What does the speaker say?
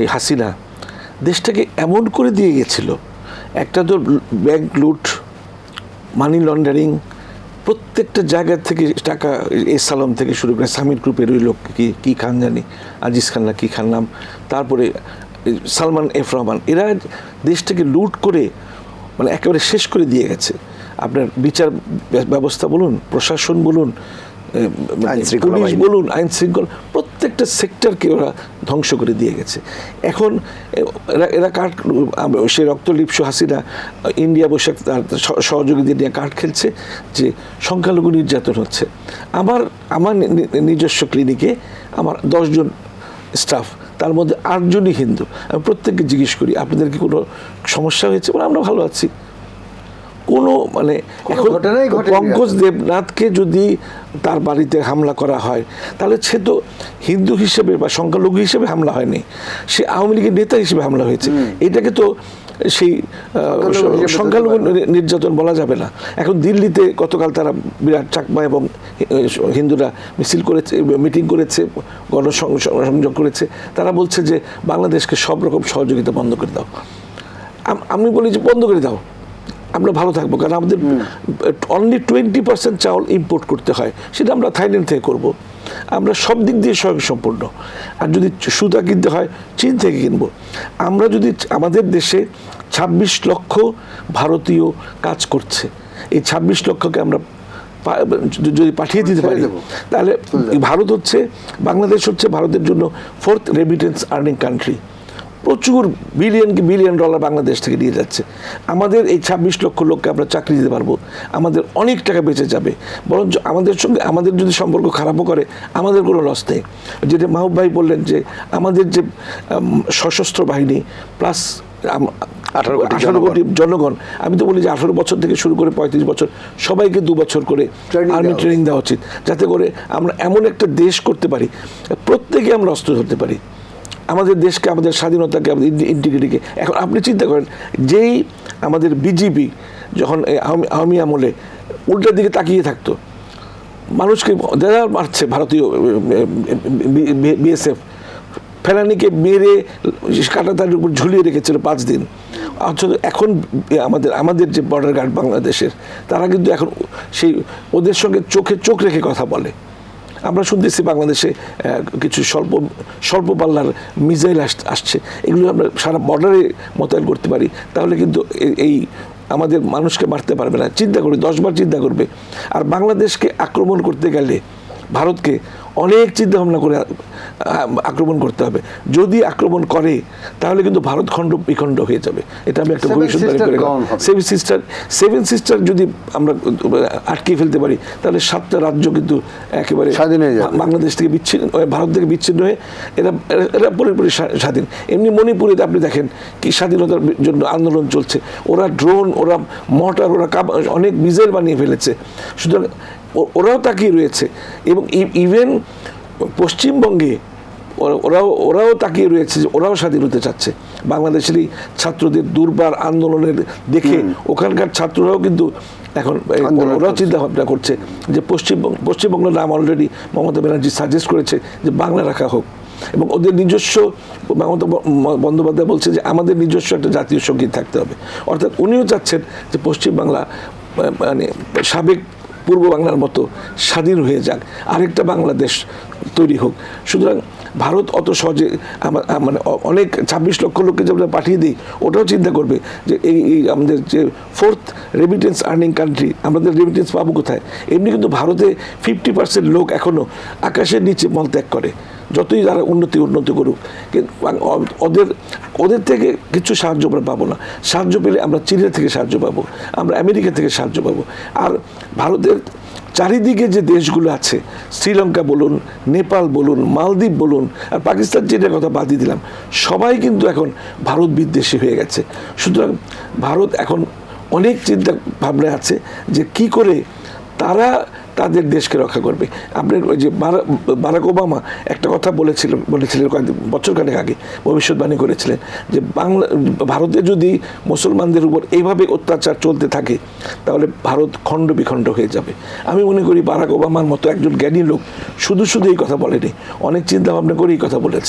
এই হাসিনা দেশটাকে এমন করে দিয়ে গেছিল। একটা তো ব্যাংক লুট মানি লন্ডারিং প্রত্যেকটা জায়গা থেকে টাকা এস সালাম থেকে শুরু করে সামির গ্রুপের ওই লোক কি, কী খান জানি, আজিজ খান না কী খান নাম, তারপরে সালমান এফ রহমান, এরা দেশটাকে লুট করে মানে একেবারে শেষ করে দিয়ে গেছে। আপনার বিচার ব্যবস্থা বলুন, প্রশাসন বলুন পুলিশ বলুন আইন শৃঙ্খলা প্রত্যেকটা সেক্টরকে ওরা ধ্বংস করে দিয়ে গেছে। এখন এরা এরা কাঠ সে রক্তলিপ্স হাসিনা ইন্ডিয়া বসে তার সহযোগীদের নিয়ে কাঠ খেলছে যে সংখ্যালঘু নির্যাতন হচ্ছে। আমার আমার নিজস্ব ক্লিনিকে আমার দশজন স্টাফ তার মধ্যে আটজনই হিন্দু। আমি প্রত্যেককে জিজ্ঞেস করি আপনাদের কি কোনো সমস্যা হয়েছে? বলে আমরা ভালো আছি। কোনো মানে এখন পঙ্কজ দেবনাথকে যদি তার বাড়িতে হামলা করা হয় তাহলে সে তো হিন্দু হিসেবে বা সংখ্যালঘু হিসেবে হামলা হয়নি সে আওয়ামী লীগের নেতা হিসেবে হামলা হয়েছে। এটাকে তো সেই সংখ্যালঘু নির্যাতন বলা যাবে না। এখন দিল্লিতে গতকাল তারা বিরাট চাকমা এবং হিন্দুরা মিছিল করেছে মিটিং করেছে গণসংযোগ করেছে। তারা বলছে যে বাংলাদেশকে সব রকম সহযোগিতা বন্ধ করে দাও। আমি বলি যে বন্ধ করে দাও। আমরা ভালো থাকব কারণ আমাদের অনলি টোয়েন্টি পার্সেন্ট চাউল ইম্পোর্ট করতে হয় সেটা আমরা থাইল্যান্ড থেকে করব। আমরা সব দিক দিয়ে স্বয়ংসম্পূর্ণ। আর যদি সুতা কিনতে হয় চীন থেকে কিনবো। আমরা যদি আমাদের দেশে ছাব্বিশ লক্ষ ভারতীয় কাজ করছে এই ছাব্বিশ লক্ষকে আমরা যদি পাঠিয়ে দিতে পারি তাহলে ভারত হচ্ছে বাংলাদেশ হচ্ছে ভারতের জন্য ফোর্থ রেমিটেন্স আর্নিং কান্ট্রি প্রচুর বিলিয়ন কি বিলিয়ন ডলার বাংলাদেশ থেকে নিয়ে যাচ্ছে। আমাদের এই ছাব্বিশ লক্ষ লোককে আমরা চাকরি দিতে পারব। আমাদের অনেক টাকা বেঁচে যাবে। বরঞ্চ আমাদের সঙ্গে আমাদের যদি সম্পর্ক খারাপও করে আমাদের কোনো লস নেই। যেটা মাহবুব ভাই বললেন যে আমাদের যে সশস্ত্র বাহিনী প্লাস 18 আঠারো কোটি জনগণ। আমি তো বলি যে আঠারো বছর থেকে শুরু করে পঁয়ত্রিশ বছর সবাইকে দু বছর করে আর্মি ট্রেনিং দেওয়া উচিত। যাতে করে আমরা এমন একটা দেশ করতে পারি প্রত্যেকে আমরা অস্ত্র ধরতে পারি। আমাদের দেশকে, আমাদের স্বাধীনতাকে, আমাদের ইন্টিগ্রিটিকে এখন আপনি চিন্তা করেন, যেই আমাদের বিজেপি যখন আওয়ামী আমলে উল্টার দিকে তাকিয়ে থাকতো, মানুষকে যারা মারছে ভারতীয় বিএসএফ ফেলানিকে মেরে কাটা তার উপর ঝুলিয়ে রেখেছিল পাঁচ দিন। অথচ এখন আমাদের আমাদের যে বর্ডার গার্ড বাংলাদেশের, তারা কিন্তু এখন সেই ওদের সঙ্গে চোখে চোখ রেখে কথা বলে। আমরা শুনতেছি বাংলাদেশে কিছু স্বল্প স্বল্প পাল্লার মিজাইল আসছে। এগুলো আমরা সারা বর্ডারে মোতায়েন করতে পারি। তাহলে কিন্তু এই আমাদের মানুষকে মারতে পারবে না। চিন্তা করবে দশবার চিন্তা করবে। আর বাংলাদেশকে আক্রমণ করতে গেলে ভারতকে অনেক চিন্তা ভাবনা করে আক্রমণ করতে হবে। যদি আক্রমণ করে তাহলে কিন্তু ভারত খণ্ড বিখণ্ড হয়ে যাবে। এটা আমি একটা ভবিষ্যৎবাণী করে সেভেন সিস্টার সেভেন সিস্টার যদি আমরা আটকে ফেলতে পারি তাহলে সাতটা রাজ্য কিন্তু একেবারে স্বাধীন হয়ে যাবে। বাংলাদেশ থেকে বিচ্ছিন্ন ভারত থেকে বিচ্ছিন্ন হয়ে এরা এরা- পুরোপুরি স্বাধীন। এমনি মণিপুরে আপনি দেখেন কি স্বাধীনতার জন্য আন্দোলন চলছে। ওরা ড্রোন ওরা মটার ওরা অনেক মিসাইল বানিয়ে ফেলেছে। সুতরাং ওরাও তাকিয়ে রয়েছে। এবং ইভেন পশ্চিমবঙ্গে ওরাও ওরাও তাকিয়ে রয়েছে যে ওরাও স্বাধীন হতে চাচ্ছে। বাংলাদেশেরই ছাত্রদের দুর্বার আন্দোলনের দেখে ওখানকার ছাত্ররাও কিন্তু এখন ওরাও। চিন্তা ভাবনা করছে। যে পশ্চিমবঙ্গ পশ্চিমবঙ্গের নাম অলরেডি মমতা ব্যানার্জি সাজেস্ট করেছে যে বাংলা রাখা হোক। এবং ওদের নিজস্ব মমতা বন্দ্যোপাধ্যায় বলছে যে আমাদের নিজস্ব একটা জাতীয় সংগীত থাকতে হবে। অর্থাৎ উনিও চাচ্ছেন যে পশ্চিমবাংলা মানে সাবেক পূর্ব বাংলার মতো স্বাধীন হয়ে যাক, আরেকটা বাংলাদেশ তৈরি হোক। সুতরাং ভারত অত সহজে মানে অনেক ছাব্বিশ লক্ষ লোককে যে আমরা পাঠিয়ে দিই, ওটাও চিন্তা করবে যে এই এই আমাদের যে ফোর্থ রেমিটেন্স আর্নিং কান্ট্রি আমাদের রেমিটেন্স পাবো কোথায়? এমনি কিন্তু ভারতে ফিফটি পার্সেন্ট লোক এখনও আকাশের নিচে মলত্যাগ করে। যতই তারা উন্নতি উন্নতি করুক, কিন্তু ওদের ওদের থেকে কিছু সাহায্য আমরা পাবো না। সাহায্য পেলে আমরা চীনের থেকে সাহায্য পাবো, আমরা আমেরিকা থেকে সাহায্য পাবো। আর ভারতের চারিদিকে যে দেশগুলো আছে, শ্রীলঙ্কা বলুন, নেপাল বলুন, মালদ্বীপ বলুন, আর পাকিস্তান যেটার কথা বাদই দিলাম, সবাই কিন্তু এখন ভারত বিদ্বেষী হয়ে গেছে। সুতরাং ভারত এখন অনেক চিন্তা ভাবনা আছে যে কি করে তারা তাদের দেশকে রক্ষা করবে। আপনার ওই যে বারা- বারাক ওবামা একটা কথা বলেছিলেন বলেছিলেন কয়েকদিন বছর খানেক আগে, ভবিষ্যৎবাণী করেছিলেন যে বাংলা, ভারতে যদি মুসলমানদের উপর এইভাবে অত্যাচার চলতে থাকে, তাহলে ভারত খণ্ড বিখণ্ড হয়ে যাবে। আমি মনে করি বারাক ওবামার মতো একজন জ্ঞানী লোক শুধু শুধু এই কথা বলেনি, অনেক চিন্তা ভাবনা করে এই কথা বলেছে।